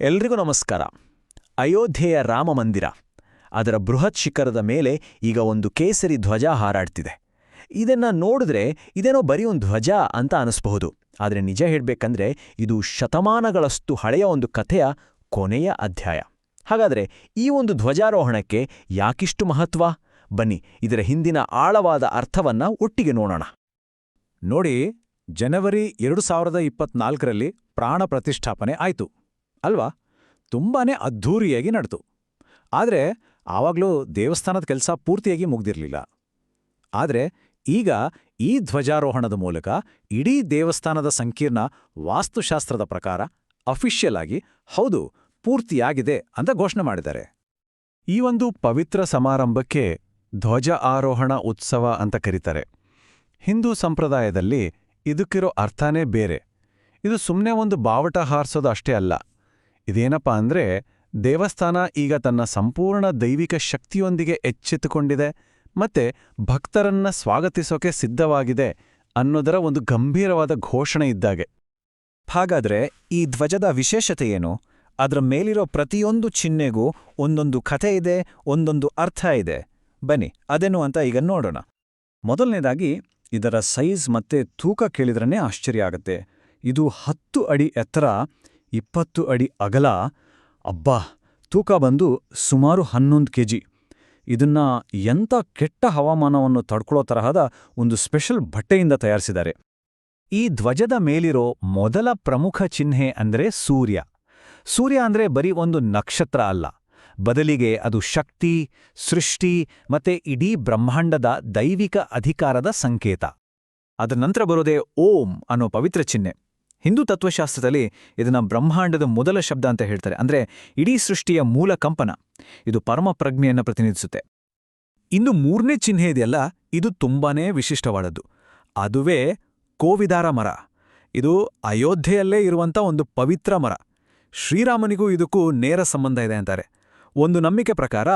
ಎಲ್ರಿಗೂ ನಮಸ್ಕಾರ. ಅಯೋಧ್ಯೆಯ ರಾಮ ಮಂದಿರ, ಅದರ ಬೃಹತ್ ಶಿಖರದ ಮೇಲೆ ಈಗ ಒಂದು ಕೇಸರಿ ಧ್ವಜ ಹಾರಾಡ್ತಿದೆ. ಇದನ್ನ ನೋಡಿದ್ರೆ ಇದೇನೋ ಬರೀ ಒಂದು ಧ್ವಜ ಅಂತ ಅನಿಸ್ಬಹುದು. ಆದರೆ ನಿಜ ಹೇಳ್ಬೇಕಂದ್ರೆ ಇದು ಶತಮಾನಗಳಷ್ಟು ಹಳೆಯ ಒಂದು ಕಥೆಯ ಕೊನೆಯ ಅಧ್ಯಾಯ. ಹಾಗಾದ್ರೆ ಈ ಒಂದು ಧ್ವಜಾರೋಹಣಕ್ಕೆ ಯಾಕಿಷ್ಟು ಮಹತ್ವ? ಬನ್ನಿ, ಇದರ ಹಿಂದಿನ ಆಳವಾದ ಅರ್ಥವನ್ನ ಒಟ್ಟಿಗೆ ನೋಡೋಣ. ನೋಡಿ, ಜನವರಿ ಎರಡು ಸಾವಿರದ ಇಪ್ಪತ್ನಾಲ್ಕರಲ್ಲಿ ಪ್ರಾಣ ಪ್ರತಿಷ್ಠಾಪನೆ ಆಯ್ತು. ಅಲ್ವಾ? ತುಂಬಾನೇ ಅದ್ಧೂರಿಯಾಗಿ ನಡೆತು ಆದರೆ ಆವಾಗಲೂ ದೇವಸ್ಥಾನದ ಕೆಲಸ ಪೂರ್ತಿಯಾಗಿ ಮುಗ್ದಿರಲಿಲ್ಲ. ಆದರೆ ಈಗ ಈ ಧ್ವಜಾರೋಹಣದ ಮೂಲಕ ಇಡೀ ದೇವಸ್ಥಾನದ ಸಂಕೀರ್ಣ ವಾಸ್ತುಶಾಸ್ತ್ರದ ಪ್ರಕಾರ ಅಫಿಷಿಯಲ್ ಆಗಿ ಹೌದು, ಪೂರ್ತಿಯಾಗಿದೆ ಅಂತ ಘೋಷಣೆ ಮಾಡಿದ್ದಾರೆ. ಈ ಒಂದು ಪವಿತ್ರ ಸಮಾರಂಭಕ್ಕೆ ಧ್ವಜ ಆರೋಹಣ ಉತ್ಸವ ಅಂತ ಕರೀತಾರೆ. ಹಿಂದೂ ಸಂಪ್ರದಾಯದಲ್ಲಿ ಇದಕ್ಕಿರೋ ಅರ್ಥನೇ ಬೇರೆ. ಇದು ಸುಮ್ಮನೆ ಒಂದು ಬಾವಟ ಹಾರಿಸೋದು ಅಷ್ಟೇ ಅಲ್ಲ. ಇದೇನಪ್ಪ ಅಂದ್ರೆ ದೇವಸ್ಥಾನ ಈಗ ತನ್ನ ಸಂಪೂರ್ಣ ದೈವಿಕ ಶಕ್ತಿಯೊಂದಿಗೆ ಎಚ್ಚೆತ್ತುಕೊಂಡಿದೆ ಮತ್ತೆ ಭಕ್ತರನ್ನ ಸ್ವಾಗತಿಸೋಕೆ ಸಿದ್ಧವಾಗಿದೆ ಅನ್ನೋದರ ಒಂದು ಗಂಭೀರವಾದ ಘೋಷಣೆ ಇದ್ದಾಗೆ. ಹಾಗಾದ್ರೆ ಈ ಧ್ವಜದ ವಿಶೇಷತೆ ಏನು? ಅದರ ಮೇಲಿರೋ ಪ್ರತಿಯೊಂದು ಚಿಹ್ನೆಗೂ ಒಂದೊಂದು ಕಥೆ ಇದೆ, ಒಂದೊಂದು ಅರ್ಥ ಇದೆ. ಬನ್ನಿ, ಅದೇನು ಅಂತ ಈಗ ನೋಡೋಣ. ಮೊದಲನೇದಾಗಿ, ಇದರ ಸೈಜ್ ಮತ್ತೆ ತೂಕ ಕೇಳಿದ್ರನೇ ಆಶ್ಚರ್ಯ ಆಗತ್ತೆ. ಇದು ಹತ್ತು ಅಡಿ ಎತ್ತರ ಇಪ್ಪತ್ತು ಅಡಿ ಅಗಲ, ಅಬ್ಬಾ, ತೂಕ ಬಂದು ಸುಮಾರು ಹನ್ನೊಂದು ಕೆಜಿ. ಇದನ್ನ ಎಂಥ ಕೆಟ್ಟ ಹವಾಮಾನವನ್ನು ತಡ್ಕೊಳ್ಳೋ ತರಹದ ಒಂದು ಸ್ಪೆಷಲ್ ಬಟ್ಟೆಯಿಂದ ತಯಾರಿಸಿದ್ದಾರೆ. ಈ ಧ್ವಜದ ಮೇಲಿರೋ ಮೊದಲ ಪ್ರಮುಖ ಚಿಹ್ನೆ ಅಂದ್ರೆ ಸೂರ್ಯ. ಸೂರ್ಯ ಅಂದ್ರೆ ಬರೀ ಒಂದು ನಕ್ಷತ್ರ ಅಲ್ಲ. ಬದಲಿಗೆ ಅದು ಶಕ್ತಿ, ಸೃಷ್ಟಿ ಮತ್ತೆ ಇಡೀ ಬ್ರಹ್ಮಾಂಡದ ದೈವಿಕ ಅಧಿಕಾರದ ಸಂಕೇತ. ಅದರ ನಂತರ ಬರೋದೇ ಓಂ ಅನ್ನೋ ಪವಿತ್ರ ಚಿಹ್ನೆ. ಹಿಂದೂ ತತ್ವಶಾಸ್ತ್ರದಲ್ಲಿ ಇದನ್ನು ಬ್ರಹ್ಮಾಂಡದ ಮೊದಲ ಶಬ್ದ ಅಂತ ಹೇಳ್ತಾರೆ. ಅಂದ್ರೆ ಇಡೀ ಸೃಷ್ಟಿಯ ಮೂಲ ಕಂಪನ. ಇದು ಪರಮ ಪ್ರಜ್ಞೆಯನ್ನು ಪ್ರತಿನಿಧಿಸುತ್ತೆ. ಇನ್ನು ಮೂರನೇ ಚಿಹ್ನೆ ಇದೆಯಲ್ಲ? ಇದು ತುಂಬಾನೇ ವಿಶಿಷ್ಟವಾದದ್ದು. ಅದುವೇ ಕೋವಿದಾರ ಮರ. ಇದು ಅಯೋಧ್ಯೆಯಲ್ಲೇ ಇರುವಂಥ ಒಂದು ಪವಿತ್ರ ಮರ. ಶ್ರೀರಾಮನಿಗೂ ಇದಕ್ಕೂ ನೇರ ಸಂಬಂಧ ಇದೆ ಅಂತಾರೆ. ಒಂದು ನಂಬಿಕೆ ಪ್ರಕಾರ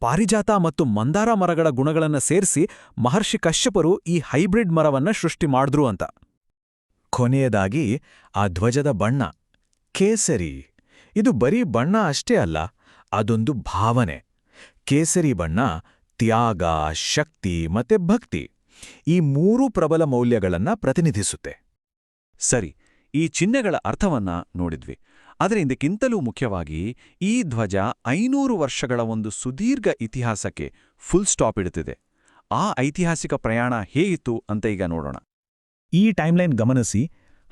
ಪಾರಿಜಾತ ಮತ್ತು ಮಂದಾರ ಮರಗಳ ಗುಣಗಳನ್ನು ಸೇರಿಸಿ ಮಹರ್ಷಿ ಕಶ್ಯಪರು ಈ ಹೈಬ್ರಿಡ್ ಮರವನ್ನು ಸೃಷ್ಟಿ ಮಾಡಿದ್ರು ಅಂತ. ಕೊನೆಯದಾಗಿ ಆ ಧ್ವಜದ ಬಣ್ಣ, ಕೇಸರಿ. ಇದು ಬರೀ ಬಣ್ಣ ಅಷ್ಟೇ ಅಲ್ಲ, ಅದೊಂದು ಭಾವನೆ. ಕೇಸರಿ ಬಣ್ಣ, ತ್ಯಾಗ, ಶಕ್ತಿ ಮತ್ತೆ ಭಕ್ತಿ. ಈ ಮೂರೂ ಪ್ರಬಲ ಮೌಲ್ಯಗಳನ್ನ ಪ್ರತಿನಿಧಿಸುತ್ತೆ. ಸರಿ, ಈ ಚಿಹ್ನೆಗಳ ಅರ್ಥವನ್ನ ನೋಡಿದ್ವಿ. ಆದರೆ ಇದಕ್ಕಿಂತಲೂ ಮುಖ್ಯವಾಗಿ ಈ ಧ್ವಜ ಐನೂರು ವರ್ಷಗಳ ಒಂದು ಸುದೀರ್ಘ ಇತಿಹಾಸಕ್ಕೆ ಫುಲ್ ಸ್ಟಾಪ್ ಇಡುತ್ತಿದೆ ಆ ಐತಿಹಾಸಿಕ ಪ್ರಯಾಣ ಹೇಗಿತ್ತು ಅಂತ ಈಗ ನೋಡೋಣ. ಈ ಟೈಮ್ಲೈನ್ ಗಮನಿಸಿ,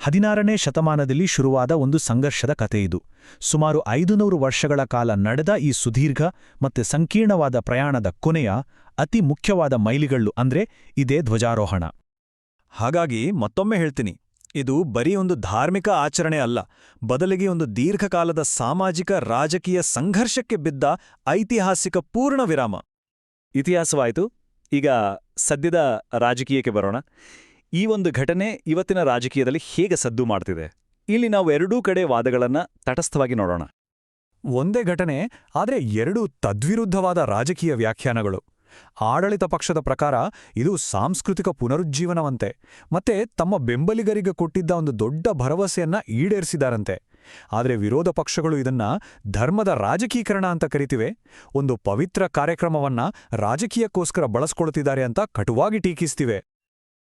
ಹದಿನಾರನೇ ಶತಮಾನದಲ್ಲಿ ಶುರುವಾದ ಒಂದು ಸಂಘರ್ಷದ ಕಥೆಯಿದು. ಸುಮಾರು ಐದುನೂರು ವರ್ಷಗಳ ಕಾಲ ನಡೆದ ಈ ಸುದೀರ್ಘ ಮತ್ತೆ ಸಂಕೀರ್ಣವಾದ ಪ್ರಯಾಣದ ಕೊನೆಯ, ಅತಿ ಮುಖ್ಯವಾದ ಮೈಲಿಗಳು ಅಂದ್ರೆ ಇದೇ ಧ್ವಜಾರೋಹಣ. ಹಾಗಾಗಿ ಮತ್ತೊಮ್ಮೆ ಹೇಳ್ತೀನಿ, ಇದು ಬರೀ ಒಂದು ಧಾರ್ಮಿಕ ಆಚರಣೆ ಅಲ್ಲ, ಬದಲಿಗೆ ಒಂದು ದೀರ್ಘಕಾಲದ ಸಾಮಾಜಿಕ ರಾಜಕೀಯ ಸಂಘರ್ಷಕ್ಕೆ ಬಿದ್ದ ಐತಿಹಾಸಿಕ ಪೂರ್ಣ ವಿರಾಮ. ಇತಿಹಾಸವಾಯಿತು, ಈಗ ಸದ್ಯದ ರಾಜಕೀಯಕ್ಕೆ ಬರೋಣ. ಈ ಒಂದು ಘಟನೆ ಇವತ್ತಿನ ರಾಜಕೀಯದಲ್ಲಿ ಹೇಗೆ ಸದ್ದು ಮಾಡ್ತಿದೆ? ಇಲ್ಲಿ ನಾವು ಎರಡೂ ಕಡೆ ವಾದಗಳನ್ನ ತಟಸ್ಥವಾಗಿ ನೋಡೋಣ. ಒಂದೇ ಘಟನೆ, ಆದರೆ ಎರಡು ತದ್ವಿರುದ್ಧವಾದ ರಾಜಕೀಯ ವ್ಯಾಖ್ಯಾನಗಳು. ಆಡಳಿತ ಪಕ್ಷದ ಪ್ರಕಾರ ಇದು ಸಾಂಸ್ಕೃತಿಕ ಪುನರುಜ್ಜೀವನವಂತೆ, ಮತ್ತೆ ತಮ್ಮ ಬೆಂಬಲಿಗರಿಗೆ ಕೊಟ್ಟಿದ್ದ ಒಂದು ದೊಡ್ಡ ಭರವಸೆಯನ್ನ ಈಡೇರಿಸಿದಾರಂತೆ. ಆದರೆ ವಿರೋಧ ಪಕ್ಷಗಳು ಇದನ್ನ ಧರ್ಮದ ರಾಜಕೀಕರಣ ಅಂತ ಕರಿತಿವೆ. ಒಂದು ಪವಿತ್ರ ಕಾರ್ಯಕ್ರಮವನ್ನ ರಾಜಕೀಯಕ್ಕೋಸ್ಕರ ಬಳಸ್ಕೊಳ್ತಿದ್ದಾರೆ ಅಂತ ಕಟುವಾಗಿ ಟೀಕಿಸ್ತಿವೆ.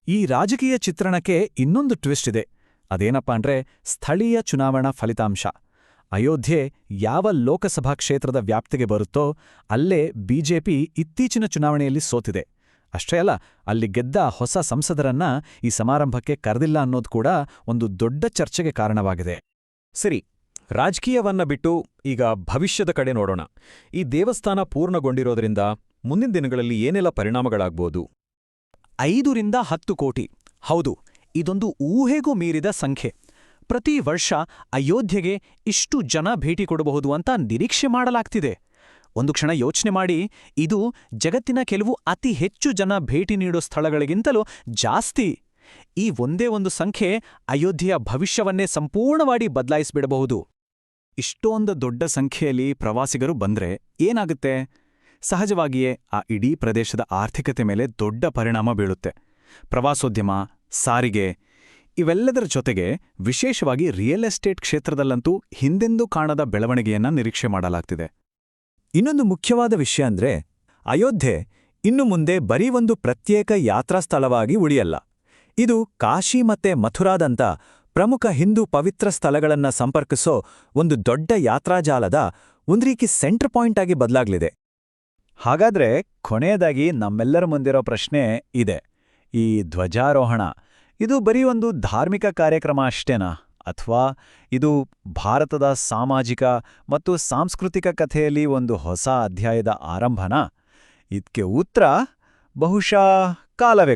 ಈ ರಾಜಕೀಯ ಚಿತ್ರಣಕ್ಕೆ ಇನ್ನೊಂದು ಟ್ವಿಸ್ಟ್ ಇದೆ. ಅದೇನಪ್ಪಾ ಅಂದ್ರೆ ಸ್ಥಳೀಯ ಚುನಾವಣಾ ಫಲಿತಾಂಶ. ಅಯೋಧ್ಯೆ ಯಾವ ಲೋಕಸಭಾ ಕ್ಷೇತ್ರದ ವ್ಯಾಪ್ತಿಗೆ ಬರುತ್ತೋ ಅಲ್ಲೇ ಬಿಜೆಪಿ ಇತ್ತೀಚಿನ ಚುನಾವಣೆಯಲ್ಲಿ ಸೋತಿದೆ. ಅಷ್ಟೇ ಅಲ್ಲ, ಅಲ್ಲಿ ಗೆದ್ದ ಹೊಸ ಸಂಸದರನ್ನ ಈ ಸಮಾರಂಭಕ್ಕೆ ಕರೆದಿಲ್ಲ ಅನ್ನೋದು ಕೂಡ ಒಂದು ದೊಡ್ಡ ಚರ್ಚೆಗೆ ಕಾರಣವಾಗಿದೆ. ಸರಿ, ರಾಜಕೀಯವನ್ನ ಬಿಟ್ಟು ಈಗ ಭವಿಷ್ಯದ ಕಡೆ ನೋಡೋಣ. ಈ ದೇವಸ್ಥಾನ ಪೂರ್ಣಗೊಂಡಿರೋದ್ರಿಂದ ಮುಂದಿನ ದಿನಗಳಲ್ಲಿ ಏನೆಲ್ಲ ಪರಿಣಾಮಗಳಾಗ್ಬೋದು? ಐದರಿಂದ ಹತ್ತು ಕೋಟಿ. ಹೌದು, ಇದೊಂದು ಊಹೆಗೂ ಮೀರಿದ ಸಂಖ್ಯೆ. ಪ್ರತಿ ವರ್ಷ ಅಯೋಧ್ಯೆಗೆ ಇಷ್ಟು ಜನ ಭೇಟಿ ಕೊಡಬಹುದು ಅಂತ ನಿರೀಕ್ಷೆ ಮಾಡಲಾಗ್ತಿದೆ. ಒಂದು ಕ್ಷಣ ಯೋಚನೆ ಮಾಡಿ, ಇದು ಜಗತ್ತಿನ ಕೆಲವು ಅತಿ ಹೆಚ್ಚು ಜನ ಭೇಟಿ ನೀಡೋ ಸ್ಥಳಗಳಿಗಿಂತಲೂ ಜಾಸ್ತಿ. ಈ ಒಂದೇ ಒಂದು ಸಂಖ್ಯೆ ಅಯೋಧ್ಯೆಯ ಭವಿಷ್ಯವನ್ನೇ ಸಂಪೂರ್ಣವಾಗಿ ಬದಲಾಯಿಸಿಬಿಡಬಹುದು. ಇಷ್ಟೊಂದು ದೊಡ್ಡ ಸಂಖ್ಯೆಯಲ್ಲಿ ಪ್ರವಾಸಿಗರು ಬಂದ್ರೆ ಏನಾಗುತ್ತೆ? ಸಹಜವಾಗಿಯೇ ಆ ಇಡೀ ಪ್ರದೇಶದ ಆರ್ಥಿಕತೆ ಮೇಲೆ ದೊಡ್ಡ ಪರಿಣಾಮ ಬೀಳುತ್ತೆ. ಪ್ರವಾಸೋದ್ಯಮ, ಸಾರಿಗೆ, ಇವೆಲ್ಲದರ ಜೊತೆಗೆ ವಿಶೇಷವಾಗಿ ರಿಯಲ್ ಎಸ್ಟೇಟ್ ಕ್ಷೇತ್ರದಲ್ಲಂತೂ ಹಿಂದೆಂದೂ ಕಾಣದ ಬೆಳವಣಿಗೆಯನ್ನ ನಿರೀಕ್ಷೆ ಮಾಡಲಾಗ್ತಿದೆ. ಇನ್ನೊಂದು ಮುಖ್ಯವಾದ ವಿಷಯ ಅಂದ್ರೆ, ಅಯೋಧ್ಯೆ ಇನ್ನು ಮುಂದೆ ಬರೀ ಒಂದು ಪ್ರತ್ಯೇಕ ಯಾತ್ರಾ ಸ್ಥಳವಾಗಿ ಉಳಿಯಲ್ಲ. ಇದು ಕಾಶಿ ಮತ್ತೆ ಮಥುರಾದಂಥ ಪ್ರಮುಖ ಹಿಂದೂ ಪವಿತ್ರ ಸ್ಥಳಗಳನ್ನ ಸಂಪರ್ಕಿಸೋ ಒಂದು ದೊಡ್ಡ ಯಾತ್ರಾಜಾಲದ ಒಂದ್ರೀಕಿ ಸೆಂಟರ್ ಪಾಯಿಂಟ್ ಆಗಿ ಬದಲಾಗ್ಲಿದೆ. ಹಾಗಾದ್ರೆ ಕೊನೆಯದಾಗಿ ನಮ್ಮೆಲ್ಲರ ಮುಂದಿರೋ ಪ್ರಶ್ನೆ ಇದೆ. ಈ ಧ್ವಜಾರೋಹಣ, ಇದು ಬರೀ ಒಂದು ಧಾರ್ಮಿಕ ಕಾರ್ಯಕ್ರಮ ಅಷ್ಟೇನಾ? ಅಥವಾ ಇದು ಭಾರತದ ಸಾಮಾಜಿಕ ಮತ್ತು ಸಾಂಸ್ಕೃತಿಕ ಕಥೆಯಲ್ಲಿ ಒಂದು ಹೊಸ ಅಧ್ಯಾಯದ ಆರಂಭನಾ? ಇದಕ್ಕೆ ಉತ್ತರ ಬಹುಶಃ ಕಾಲವೇ